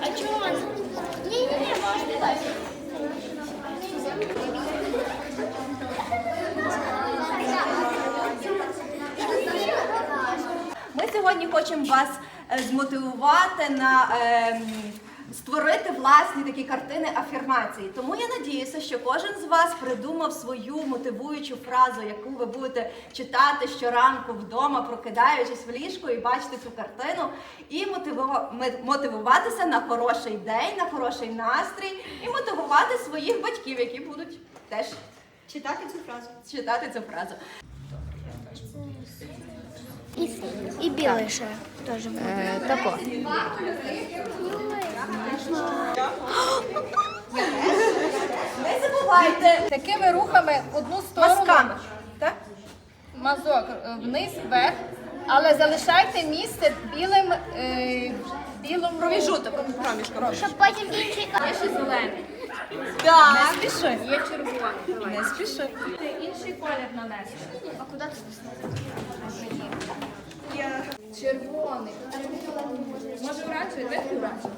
А чого? Ні, ні, ні, можна далі. Ми сьогодні хочемо вас е, змотивувати на ем, створити власні такі картини афірмації. Тому я надіюся, що кожен з вас придумав свою мотивуючу фразу, яку ви будете читати щоранку вдома, прокидаючись в ліжку і бачити цю картину, і мотивува- мотивуватися на хороший день, на хороший настрій, і мотивувати своїх батьків, які будуть теж читати цю фразу. Читати цю фразу. І, і білий ще теж буде. Е, тако. Не забувайте Такими рухами одну сторону мазками. Так? мазок е, вниз, вверх, але залишайте місце білим е, білим Проміжуток. Проміжком. Щоб потім інший Є ще зелений, Так. не спіши. Є червоний. Не спіши. Інший колір нанести. А куди ти Червоний. Може вранці? Де вранці?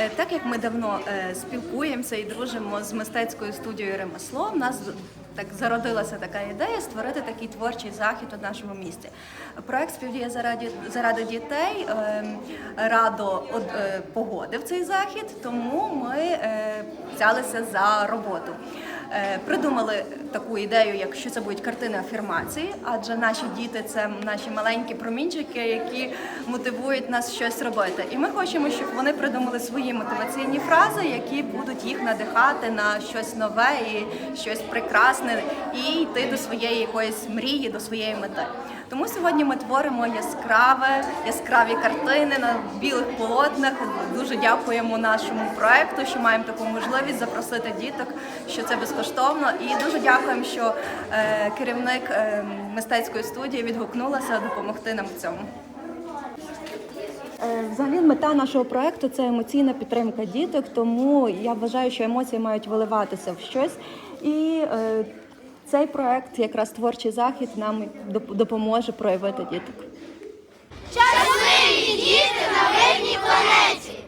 Е, Так як ми давно е, спілкуємося і дружимо з мистецькою студією ремесло, в нас так зародилася така ідея створити такий творчий захід у нашому місті. Проект співдіє заради, заради дітей. е, Радо е, погодив цей захід, тому ми взялися за роботу. Придумали таку ідею, якщо це будуть картини афірмації, адже наші діти це наші маленькі промінчики, які мотивують нас щось робити. І ми хочемо, щоб вони придумали свої мотиваційні фрази, які будуть їх надихати на щось нове і щось прекрасне, і йти до своєї якоїсь мрії, до своєї мети. Тому сьогодні ми творимо яскраве, яскраві картини на білих полотнах. Дуже дякуємо нашому проекту, що маємо таку можливість запросити діток, що це безкоштовно. І дуже дякуємо, що е, керівник е, мистецької студії відгукнулася допомогти нам в цьому. Е, Взагалі, мета нашого проекту це емоційна підтримка діток, тому я вважаю, що емоції мають виливатися в щось. І е, цей проект, якраз творчий захід, нам допоможе проявити діток. Щасливі діти на винній планеті!